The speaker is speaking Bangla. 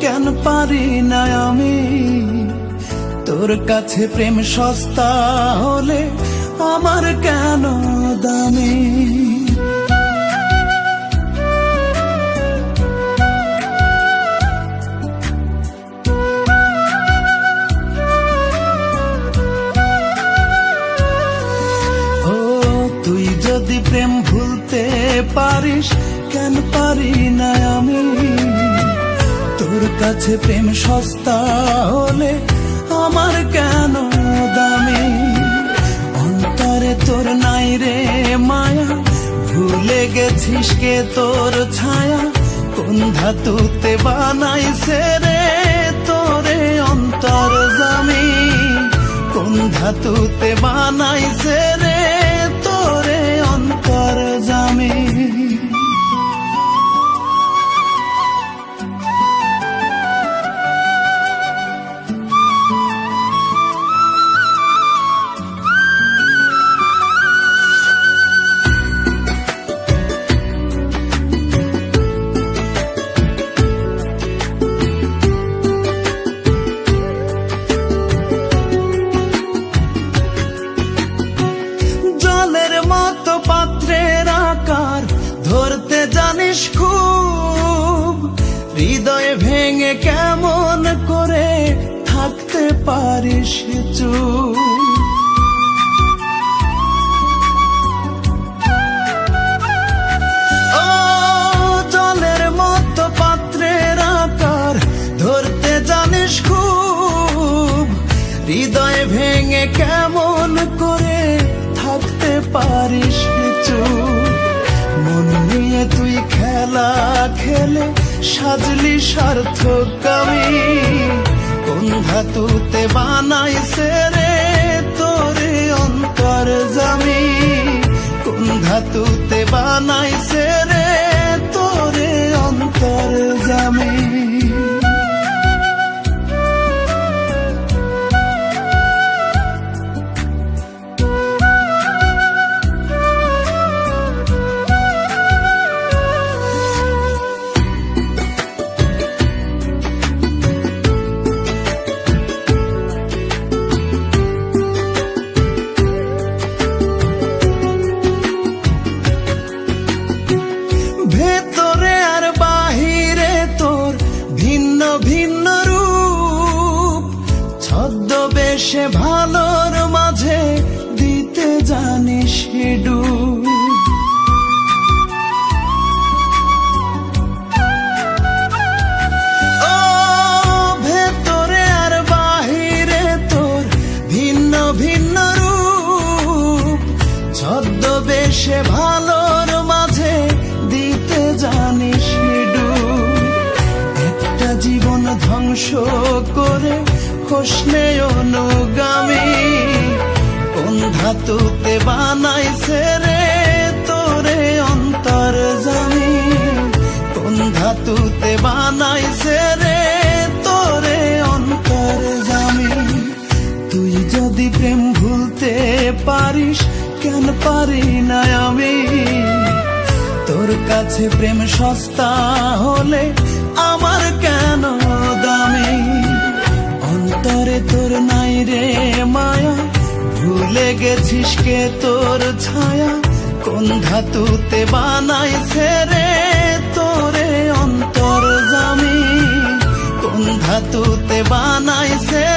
কেন পারি না আমি? তোর কাছে প্রেম সস্তা হলে আমার কেন দামি? যদি প্রেম ভুলতে পারিস কেন পারি না আমি? তোর কাছে প্রেম সস্তা হলে আমার কেন দামি? অন্তরে তোর নাই রে মায়া, ভুলে গেছিস কে তোর ছায়া? কোন ধাতুতে বানাইছে রে তোরে অন্তর জামি? কোন ধাতুতে বানাইছে জানিস খুব? হৃদয় ভেঙে কেমন করে থাকতে পারিস চুপ হৃদয় ভেঙে কেমন করে থাকতে পারিস খেলে সাজলি সার্থক আমি কোন ধাতুতে বানাইছে রে তোরে অন্তর জামি কোন ধাতুতে বানাইছে ছদ্মবেশে ভালোর মাঝে দিতে ভিন্ন রূপ। ছদ্মবেশে ভালোর মাঝে দিতে জানিস একটা জীবন ধ্বংস করে হোসনে অনুগামী। কোন ধাতুতে বানাইছে রে তোরে অন্তর জামি? কোন ধাতুতে বানাইছে রে তোরে অন্তর জামি? তুই যদি প্রেম ভুলতে পারিস, কেন পারি না আমি? তোর কাছে প্রেম সস্তা হলে রে মায়া, ভুলে গেছিস কে তোর ছায়া? কোন ধাতুতে বানাইছে রে তোরে অন্তর জামি? কোন ধাতুতে বানাইছে